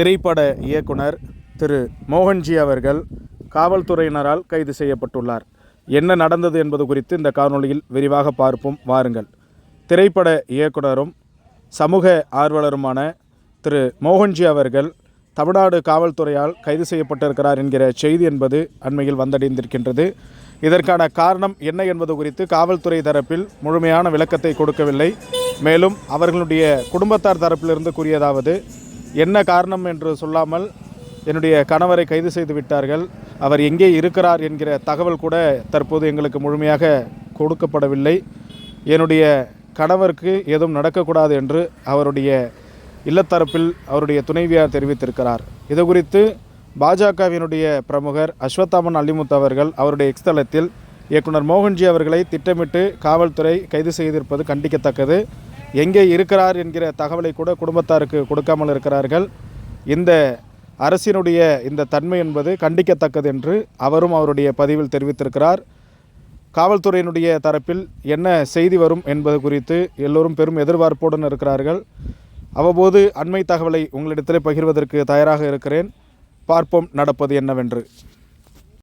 திரைப்பட இயக்குனர் திரு மோகன்ஜி அவர்கள் காவல்துறையினரால் கைது செய்யப்பட்டுள்ளார். என்ன நடந்தது என்பது குறித்து இந்த காணொளியில் விரிவாக பார்ப்போம். வாருங்கள். திரைப்பட இயக்குனரும் சமூக ஆர்வலருமான திரு மோகன்ஜி அவர்கள் தமிழ்நாடு காவல்துறையால் கைது செய்யப்பட்டிருக்கிறார் என்கிற செய்தி என்பது அண்மையில் வந்தடைந்திருக்கின்றது. இதற்கான காரணம் என்ன என்பது குறித்து காவல்துறை தரப்பில் முழுமையான விளக்கத்தை கொடுக்கவில்லை. மேலும் அவர்களுடைய குடும்பத்தார் தரப்பிலிருந்து கூறியதாவது என்ன காரணம் என்று சொல்லாமல் என்னுடைய கணவரை கைது செய்து விட்டார்கள். அவர் எங்கே இருக்கிறார் என்கிற தகவல் கூட தற்போது எங்களுக்கு முழுமையாக கொடுக்கப்படவில்லை. என்னுடைய கணவருக்கு எதுவும் நடக்கக்கூடாது என்று அவருடைய இல்லத்தரப்பில் அவருடைய துணைவியார் தெரிவித்திருக்கிறார். இது குறித்து பாஜகவினுடைய பிரமுகர் அஸ்வத்தாமன் அலிமுத் அவர்கள் அவருடைய எக்ஸ்தலத்தில் இயக்குனர் மோகன்ஜி அவர்களை திட்டமிட்டு காவல்துறை கைது செய்திருப்பது கண்டிக்கத்தக்கது. எங்கே இருக்கிறார் என்கிற தகவலை கூட குடும்பத்தாருக்கு கொடுக்காமல் இருக்கிறார்கள். இந்த அரசினுடைய இந்த தன்மை என்பது கண்டிக்கத்தக்கது என்று அவரும் அவருடைய பதிவில் தெரிவித்திருக்கிறார். காவல்துறையினுடைய தரப்பில் என்ன செய்தி வரும் என்பது குறித்து எல்லோரும் பெரும் எதிர்பார்ப்புடன் இருக்கிறார்கள். அவ்வப்போது அண்மை தகவலை உங்களிடத்திலே பகிர்வதற்கு தயாராக இருக்கிறேன். பார்ப்போம் நடப்பது என்னவென்று.